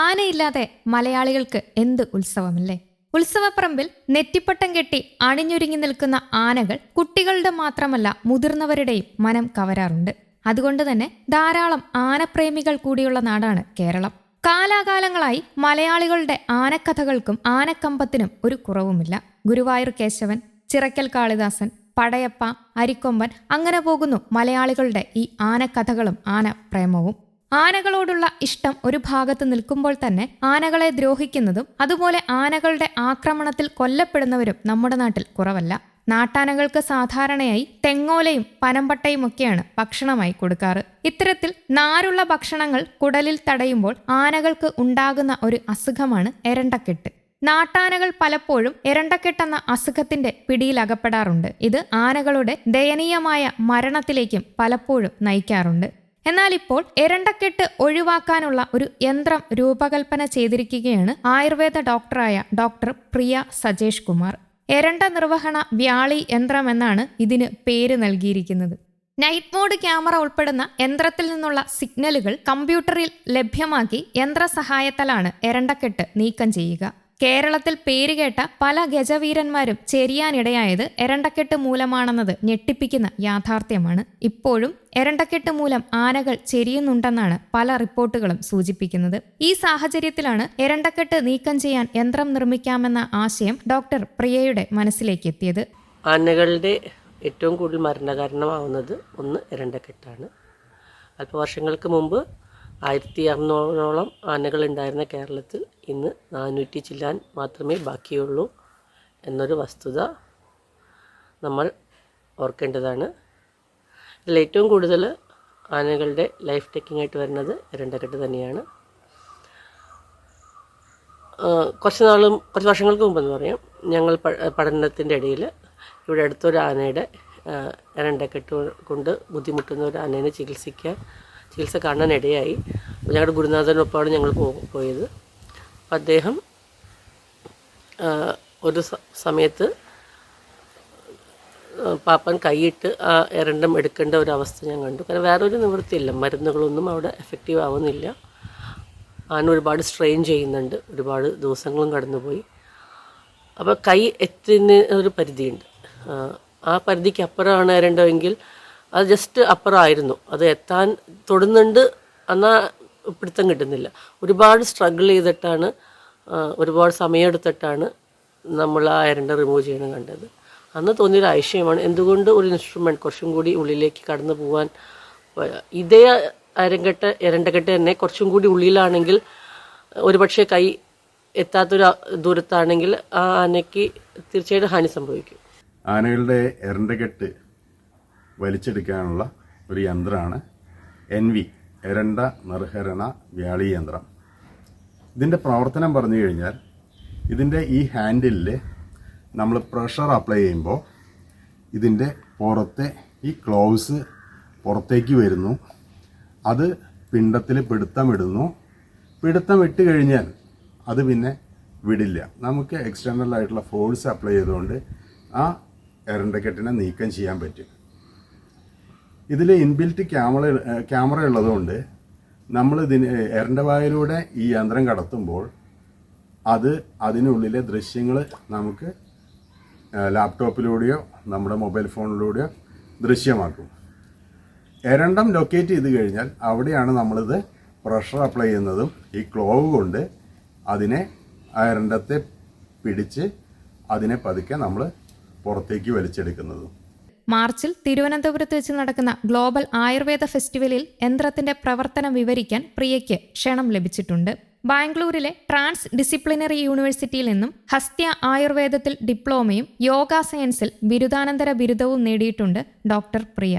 ആനയില്ലാതെ മലയാളികൾക്ക് എന്ത് ഉത്സവമല്ലേ? ഉത്സവപ്പറമ്പിൽ നെറ്റിപ്പട്ടം കെട്ടി അണിഞ്ഞൊരുങ്ങി നിൽക്കുന്ന ആനകൾ കുട്ടികളുടെ മാത്രമല്ല മുതിർന്നവരുടെയും മനം കവരാറുണ്ട്. അതുകൊണ്ട് തന്നെ ധാരാളം ആനപ്രേമികൾ കൂടിയുള്ള നാടാണ് കേരളം. കാലാകാലങ്ങളായി മലയാളികളുടെ ആനക്കഥകൾക്കും ആനക്കമ്പത്തിനും ഒരു കുറവുമില്ല. ഗുരുവായൂർ കേശവൻ ചിറക്കൽ കാളിദാസൻ പടയപ്പ അരിക്കൊമ്പൻ അങ്ങനെ പോകുന്നു മലയാളികളുടെ ഈ ആനക്കഥകളും ആനപ്രേമവും. ആനകളോടുള്ള ഇഷ്ടം ഒരു ഭാഗത്ത് നിൽക്കുമ്പോൾ തന്നെ ആനകളെ ദ്രോഹിക്കുന്നതും അതുപോലെ ആനകളുടെ ആക്രമണത്തിൽ കൊല്ലപ്പെടുന്നവരും നമ്മുടെ നാട്ടിൽ കുറവല്ല. നാട്ടാനകൾക്ക് സാധാരണയായി തെങ്ങോലയും പനമ്പട്ടയും ഒക്കെയാണ് ഭക്ഷണമായി കൊടുക്കാറ്. ഇത്തരത്തിൽ നാരുള്ള ഭക്ഷണങ്ങൾ കുടലിൽ തടയുമ്പോൾ ആനകൾക്ക് ഉണ്ടാകുന്ന ഒരു അസുഖമാണ് എരണ്ടക്കെട്ട്. നാട്ടാനകൾ പലപ്പോഴും എരണ്ടക്കെട്ടെന്ന അസുഖത്തിന്റെ പിടിയിലകപ്പെടാറുണ്ട് ഇത് ആനകളുടെ ദയനീയമായ മരണത്തിലേക്കും പലപ്പോഴും നയിക്കാറുണ്ട്. എന്നാൽ ഇപ്പോൾ എരണ്ടക്കെട്ട് ഒഴിവാക്കാനുള്ള ഒരു യന്ത്രം രൂപകൽപ്പന ചെയ്തിരിക്കുകയാണ് ആയുർവേദ ഡോക്ടറായ ഡോക്ടർ പ്രിയ സജേഷ് കുമാർ. എരണ്ട നിർവഹണ വ്യാളി യന്ത്രം എന്നാണ് ഇതിന് പേര് നൽകിയിരിക്കുന്നത്. നൈറ്റ് മോഡ് ക്യാമറ ഉൾപ്പെടുന്ന യന്ത്രത്തിൽ നിന്നുള്ള സിഗ്നലുകൾ കമ്പ്യൂട്ടറിൽ ലഭ്യമാക്കി യന്ത്ര സഹായത്താലാണ് എരണ്ടക്കെട്ട് നീക്കം ചെയ്യുക. കേരളത്തിൽ പേരുകേട്ട പല ഗജവീരന്മാരും ചെരിയാനിടയായത് എരണ്ടക്കെട്ട് മൂലമാണെന്നത് ഞെട്ടിപ്പിക്കുന്ന യാഥാർത്ഥ്യമാണ്. ഇപ്പോഴും എരണ്ടക്കെട്ട് മൂലം ആനകൾ ചെരിയുന്നുണ്ടെന്നാണ് പല റിപ്പോർട്ടുകളും സൂചിപ്പിക്കുന്നത്. ഈ സാഹചര്യത്തിലാണ് എരണ്ടക്കെട്ട് നീക്കം ചെയ്യാൻ യന്ത്രം നിർമ്മിക്കാമെന്ന ആശയം ഡോക്ടർ പ്രിയയുടെ മനസ്സിലേക്ക് എത്തിയത് ആനകളുടെ ഏറ്റവും കൂടുതൽ മരണകാരണമാവുന്നത് ഒന്ന് എരണ്ടക്കെട്ടാണ്. അല്പ വർഷങ്ങൾക്ക് മുമ്പ് ആയിരത്തി അറുന്നൂറോളം ആനകളുണ്ടായിരുന്ന കേരളത്തിൽ ഇന്ന് നാനൂറ്റി ചില്ലാൻ മാത്രമേ ബാക്കിയുള്ളൂ എന്നൊരു വസ്തുത നമ്മൾ ഓർക്കേണ്ടതാണ്. ഇതിൽ ഏറ്റവും കൂടുതൽ ആനകളുടെ ലൈഫ് ടേക്കിംഗ് ആയിട്ട് വരുന്നത് എരണ്ടക്കെട്ട് തന്നെയാണ്. കുറച്ച് നാളും കുറച്ച് വർഷങ്ങൾക്ക് മുമ്പെന്ന് പറയാം ഞങ്ങൾ പഠനത്തിന്റെ ഇടയിൽ ഇവിടെ അടുത്തൊരു ആനയുടെ രണ്ടക്കെട്ട് കൊണ്ട് ബുദ്ധിമുട്ടുന്ന ഒരു ആനേനെ ചികിത്സിക്കാൻ ചികിത്സ അപ്പോൾ ഞങ്ങളുടെ ഗുരുനാഥനൊപ്പമാണ് ഞങ്ങൾ പോയത്. അപ്പോൾ അദ്ദേഹം ഒരു സമയത്ത് പാപ്പൻ കൈയിട്ട് ആ എരണ്ടം എടുക്കേണ്ട ഒരു അവസ്ഥ ഞാൻ കണ്ടു. കാരണം വേറൊരു നിവൃത്തിയില്ല. മരുന്നുകളൊന്നും അവിടെ എഫക്റ്റീവ് ആവുന്നില്ല. ആന ഒരുപാട് സ്ട്രെയിൻ ചെയ്യുന്നുണ്ട്. ഒരുപാട് ദിവസങ്ങളും കടന്നുപോയി. അപ്പോൾ കൈ എത്തുന്ന ഒരു പരിധിയുണ്ട്. ആ പരിധിക്ക് അപ്പുറമാണ് എരണ്ടമെങ്കിൽ അത് ജസ്റ്റ് അപ്പുറമായിരുന്നു അത് എത്താൻ തൊടുന്നുണ്ട് എന്നാൽ പിടുത്തം കിട്ടുന്നില്ല. ഒരുപാട് സ്ട്രഗിൾ ചെയ്തിട്ടാണ് ഒരുപാട് സമയമെടുത്തിട്ടാണ് നമ്മൾ ആ എരണ്ട റിമൂവ് ചെയ്യണം കണ്ടത്. അന്ന് തോന്നിയൊരു ആശയമാണ് എന്തുകൊണ്ട് ഒരു ഇൻസ്ട്രുമെന്റ് കുറച്ചും കൂടി ഉള്ളിലേക്ക് കടന്നു പോകാൻ ഇതേ അരങ്കട്ട എരണ്ടക്കെട്ട് തന്നെ കുറച്ചും കൂടി ഉള്ളിലാണെങ്കിൽ ഒരുപക്ഷെ കൈ എത്താത്തൊരു ദൂരത്താണെങ്കിൽ ആ ആനയ്ക്ക് തീർച്ചയായിട്ടും ഹാനി സംഭവിക്കും. ആനകളുടെ എരണ്ടകെട്ട് വലിച്ചെടുക്കാനുള്ള ഒരു യന്ത്രമാണ് എൻ വി എരണ്ട നിർഹരണ വ്യാളി യന്ത്രം. ഇതിന്റെ പ്രവർത്തനം പറഞ്ഞു കഴിഞ്ഞാൽ ഇതിന്റെ ഈ ഹാൻഡിലിൽ നമ്മൾ പ്രഷർ അപ്ലൈ ചെയ്യുമ്പോൾ ഇതിന്റെ പുറത്തെ ഈ ക്ലോവ്സ് പുറത്തേക്ക് വരുന്നു. അത് പിണ്ടത്തിൽ പിടുത്തമിടുന്നു. പിടുത്തം ഇട്ട് കഴിഞ്ഞാൽ അത് പിന്നെ വിടില്ല. നമുക്ക് എക്സ്റ്റേണൽ ആയിട്ടുള്ള ഫോഴ്സ് അപ്ലൈ ചെയ്തുകൊണ്ട് ആ എരണ്ടക്കെട്ടിനെ നീക്കം ചെയ്യാൻ പറ്റും. ഇതിൽ ഇൻബിൽറ്റ് ക്യാമറ ക്യാമറ ഉള്ളതുകൊണ്ട് നമ്മൾ ഇതിന് എരണ്ടവായിലൂടെ ഈ യന്ത്രം കടത്തുമ്പോൾ അത് അതിനുള്ളിലെ ദൃശ്യങ്ങൾ നമുക്ക് ലാപ്ടോപ്പിലൂടെയോ നമ്മുടെ മൊബൈൽ ഫോണിലൂടെയോ ദൃശ്യമാക്കും. എരണ്ടം ലൊക്കേറ്റ് ചെയ്ത് കഴിഞ്ഞാൽ അവിടെയാണ് നമ്മളിത് പ്രഷർ അപ്ലൈ ചെയ്യുന്നതും ഈ ക്ലോവ് കൊണ്ട് അതിനെ എരണ്ടത്തെ പിടിച്ച് അതിനെ പതുക്കെ നമ്മൾ പുറത്തേക്ക് വലിച്ചെടുക്കുന്നതും. മാർച്ചിൽ തിരുവനന്തപുരത്ത് വെച്ച് നടക്കുന്ന ഗ്ലോബൽ ആയുർവേദ ഫെസ്റ്റിവലിൽ യന്ത്രത്തിന്റെ പ്രവർത്തനം വിവരിക്കാൻ പ്രിയയ്ക്ക് ക്ഷണം ലഭിച്ചിട്ടുണ്ട്. ബാംഗ്ലൂരിലെ ട്രാൻസ് ഡിസിപ്ലിനറി യൂണിവേഴ്സിറ്റിയിൽ നിന്നും ഹസ്ത്യ ആയുർവേദത്തിൽ ഡിപ്ലോമയും യോഗ സയൻസിൽ ബിരുദാനന്തര ബിരുദവും നേടിയിട്ടുണ്ട് ഡോക്ടർ പ്രിയ.